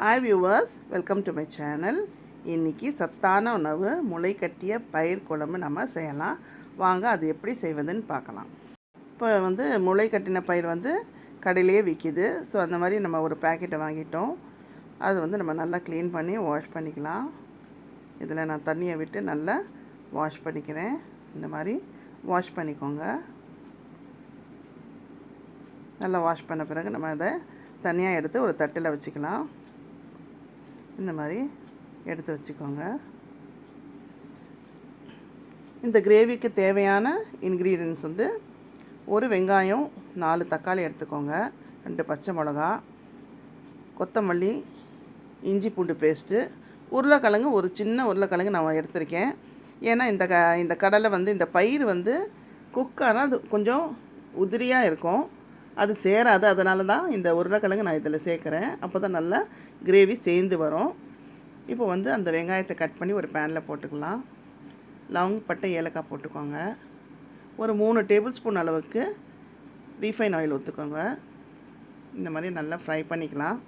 Hi viewers welcome to my channel இன்றைக்கி சத்தான உணவு முளை கட்டிய பயிர் குழம்பு நம்ம செய்யலாம். வாங்க அது எப்படி செய்வதுன்னு பார்க்கலாம். இப்போ வந்து முளை கட்டின பயிர் வந்து கடையிலேயே விற்கிது ஸோ அந்த மாதிரி நம்ம ஒரு பேக்கெட்டை வாங்கிட்டோம். அது வந்து நம்ம நல்லா க்ளீன் பண்ணி வாஷ் பண்ணிக்கலாம். இதில் நான் தண்ணியை விட்டு நல்லா வாஷ் பண்ணிக்கிறேன். இந்த மாதிரி வாஷ் பண்ணிக்கோங்க. நல்லா வாஷ் பண்ண பிறகு நம்ம அதை தனியாக எடுத்து ஒரு தட்டில் வச்சுக்கலாம். இந்த மாதிரி எடுத்து வச்சுக்கோங்க. இந்த கிரேவிக்கு தேவையான இன்க்ரீடியன்ஸ் வந்து ஒரு வெங்காயம் நாலு தக்காளி எடுத்துக்கோங்க. ரெண்டு பச்சை மிளகா கொத்தமல்லி இஞ்சி பூண்டு பேஸ்ட்டு உருளைக்கிழங்கு ஒரு சின்ன உருளைக்கிழங்கு நான் எடுத்திருக்கேன். ஏன்னா இந்த க இந்த கடலை வந்து இந்த பயிர் வந்து குக்கானால் அது கொஞ்சம் உதிரியாக இருக்கும். அது சேராது. அதனால தான் இந்த உருளைக்கிழங்கு நான் இதில் சேர்க்குறேன். அப்போ தான் நல்லா கிரேவி சேர்ந்து வரும். இப்போ வந்து அந்த வெங்காயத்தை கட் பண்ணி ஒரு பேனில் போட்டுக்கலாம். லவங் பட்டை ஏலக்காய் போட்டுக்கோங்க. ஒரு மூணு டேபிள் ஸ்பூன் அளவுக்கு ரீஃபைன் ஆயில் ஊற்றுக்கோங்க இந்த மாதிரி நல்லா ஃப்ரை பண்ணிக்கலாம்.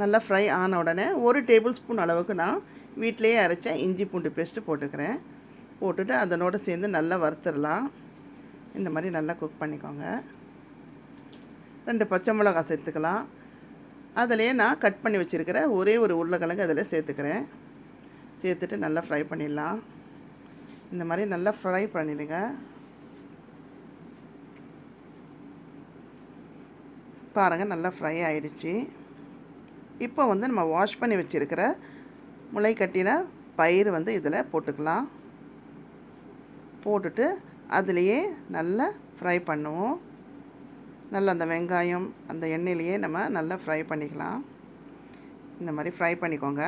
நல்லா ஃப்ரை ஆன உடனே ஒரு டேபிள் ஸ்பூன் அளவுக்கு நான் வீட்டிலேயே அரைச்ச இஞ்சி பூண்டு பேஸ்ட்டு போட்டுக்கிறேன். போட்டுட்டு அதனோடு சேர்ந்து நல்லா வறுத்துடலாம். இந்த மாதிரி நல்லா குக் பண்ணிக்கோங்க. ரெண்டு பச்சை மிளகா சேர்த்துக்கலாம். அதிலே நான் கட் பண்ணி வச்சுருக்கிற ஒரே ஒரு உருளைக்கிழங்கு அதில் சேர்த்துக்கிறேன். சேர்த்துட்டு நல்லா ஃப்ரை பண்ணிடலாம். இந்த மாதிரி நல்லா ஃப்ரை பண்ணிடுங்க. பாருங்கள் நல்லா ஃப்ரை ஆயிடுச்சு. இப்போ வந்து நம்ம வாஷ் பண்ணி வச்சுருக்கிற முளை கட்டின பயிர் வந்து இதில் போட்டுக்கலாம். போட்டுட்டு அதுலேயே நல்லா ஃப்ரை பண்ணுவோம். நல்லா அந்த வெங்காயம் அந்த எண்ணெயிலையே நம்ம நல்லா ஃப்ரை பண்ணிக்கலாம். இந்த மாதிரி ஃப்ரை பண்ணிக்கோங்க.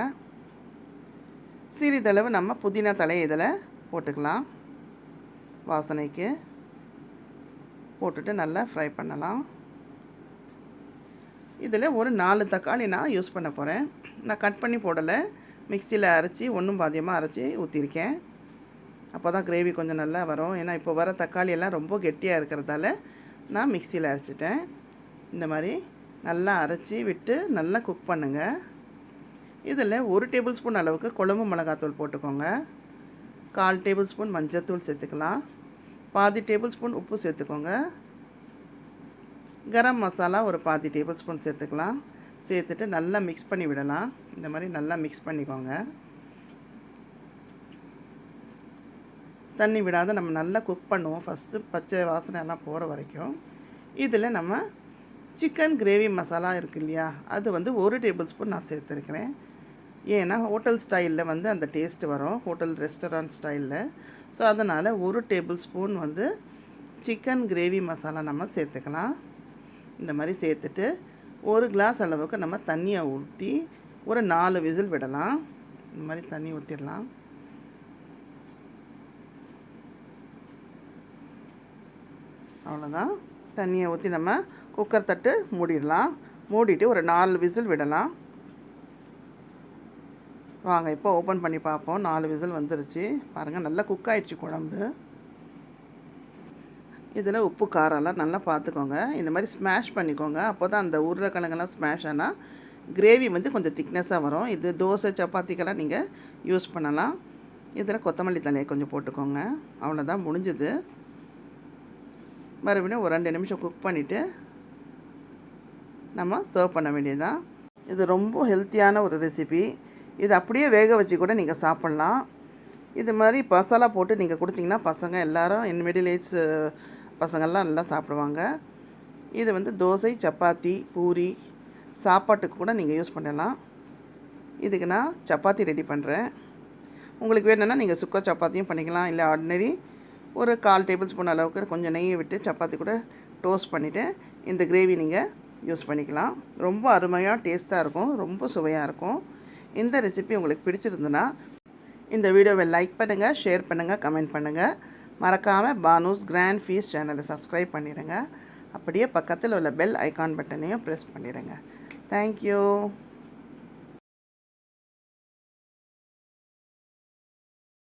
சிறிதளவு நம்ம புதினா தலை இதில் போட்டுக்கலாம். வாசனைக்கு போட்டுட்டு நல்லா ஃப்ரை பண்ணலாம். இதில் ஒரு நாலு தக்காளி நான் யூஸ் பண்ண போகிறேன் நான் கட் பண்ணி போடலை. மிக்சியில் அரைச்சி ஒன்றும் பாதியமாக அரைச்சி ஊற்றிருக்கேன் அப்போ தான் கிரேவி கொஞ்சம் நல்லா வரும். ஏன்னா இப்போ வர தக்காளி எல்லாம் ரொம்ப கெட்டியாக இருக்கிறதால நான் மிக்சியில் அரைச்சிட்டேன். இந்த மாதிரி நல்லா அரைச்சி விட்டு நல்லா குக் பண்ணுங்கள் இதில் ஒரு டேபிள் ஸ்பூன் அளவுக்கு குழம்பு மிளகாத்தூள் போட்டுக்கோங்க. கால் டேபிள் ஸ்பூன் மஞ்சத்தூள் சேர்த்துக்கலாம். பாதி டேபிள் ஸ்பூன் உப்பு சேர்த்துக்கோங்க. கரம் மசாலா ஒரு பாதி டேபிள் ஸ்பூன் சேர்த்துக்கலாம். சேர்த்துட்டு நல்லா மிக்ஸ் பண்ணி விடலாம். இந்த மாதிரி நல்லா மிக்ஸ் பண்ணிக்கோங்க. தண்ணி விடாத நம்ம நல்லா குக் பண்ணுவோம். ஃபஸ்ட்டு பச்சை வாசனை எல்லாம் போகிற வரைக்கும். இதில் நம்ம சிக்கன் கிரேவி மசாலா இருக்கு இல்லையா? அது வந்து ஒரு டேபிள் ஸ்பூன் நான் சேர்த்துருக்கிறேன். ஏன்னா ஹோட்டல் ஸ்டைலில் வந்து அந்த டேஸ்ட் வரும். ஹோட்டல் ரெஸ்டாரண்ட் ஸ்டைலில் ஸோ அதனால் ஒரு டேபிள் ஸ்பூன் வந்து சிக்கன் கிரேவி மசாலா நம்ம சேர்த்துக்கலாம். இந்த மாதிரி சேர்த்துட்டு ஒரு கிளாஸ் அளவுக்கு நம்ம தண்ணியை ஊற்றி ஒரு நாலு விசில் விடலாம். இந்த மாதிரி தண்ணி ஊற்றிடலாம் அவ்வளோதான். தண்ணியை ஊற்றி நம்ம குக்கர் தட்டு மூடிடலாம். மூடிட்டு ஒரு நாலு விசில் விடலாம். வாங்க இப்போ ஓப்பன் பண்ணி பார்ப்போம். நாலு விசில் வந்துருச்சு. பாருங்கள் நல்லா குக் ஆயிடுச்சு குழம்பு. இதில் உப்பு காரம்லாம் நல்லா பார்த்துக்கோங்க. இந்த மாதிரி ஸ்மாஷ் பண்ணிக்கோங்க. அப்போ தான் அந்த உருளைக்கிழங்கெல்லாம் ஸ்மாஷ் ஆனால் கிரேவி வந்து கொஞ்சம் திக்னஸாக வரும். இது தோசை சப்பாத்திக்கெல்லாம் நீங்கள் யூஸ் பண்ணலாம். இதில் கொத்தமல்லி தலையை கொஞ்சம் போட்டுக்கோங்க. அவ்வளோதான் முடிஞ்சுது. மறுபடியும் ஒரு ரெண்டு நிமிஷம் குக் பண்ணிவிட்டு நம்ம சர்வ் பண்ண வேண்டியதுதான். இது ரொம்ப ஹெல்த்தியான ஒரு ரெசிபி இது அப்படியே வேக வச்சு கூட நீங்கள் சாப்பிட்லாம். இது மாதிரி பசாலா போட்டு நீங்கள் கொடுத்தீங்கன்னா பசங்க எல்லோரும் என் மிடில் ஏஜ் பசங்கள்லாம் நல்லா சாப்பிடுவாங்க. இது வந்து தோசை சப்பாத்தி பூரி சாப்பாட்டுக்கு கூட நீங்கள் யூஸ் பண்ணலாம். இதுக்கு நான் சப்பாத்தி ரெடி பண்ணுறேன் உங்களுக்கு வேணும்னா நீங்கள் சுக்கா சப்பாத்தியும் பண்ணிக்கலாம். இல்லை ஆர்டினரி ஒரு கால் டேபிள் ஸ்பூன் அளவுக்கு கொஞ்சம் நெய்யை விட்டு சப்பாத்தி கூட டோஸ்ட் பண்ணிவிட்டு இந்த கிரேவி நீங்கள் யூஸ் பண்ணிக்கலாம். ரொம்ப அருமையாக டேஸ்ட்டாக இருக்கும் ரொம்ப சுவையாக இருக்கும். இந்த ரெசிபி உங்களுக்கு பிடிச்சிருந்துன்னா இந்த வீடியோவை லைக் பண்ணுங்கள் ஷேர் பண்ணுங்கள் கமெண்ட் பண்ணுங்கள் மறக்காமல் பானூஸ் கிராண்ட் ஃபீஸ் சேனலை சப்ஸ்கிரைப் பண்ணிடுங்க. அப்படியே பக்கத்தில் உள்ள பெல் ஐக்கான் பட்டனையும் ப்ரெஸ் பண்ணிடுங்க. Thank you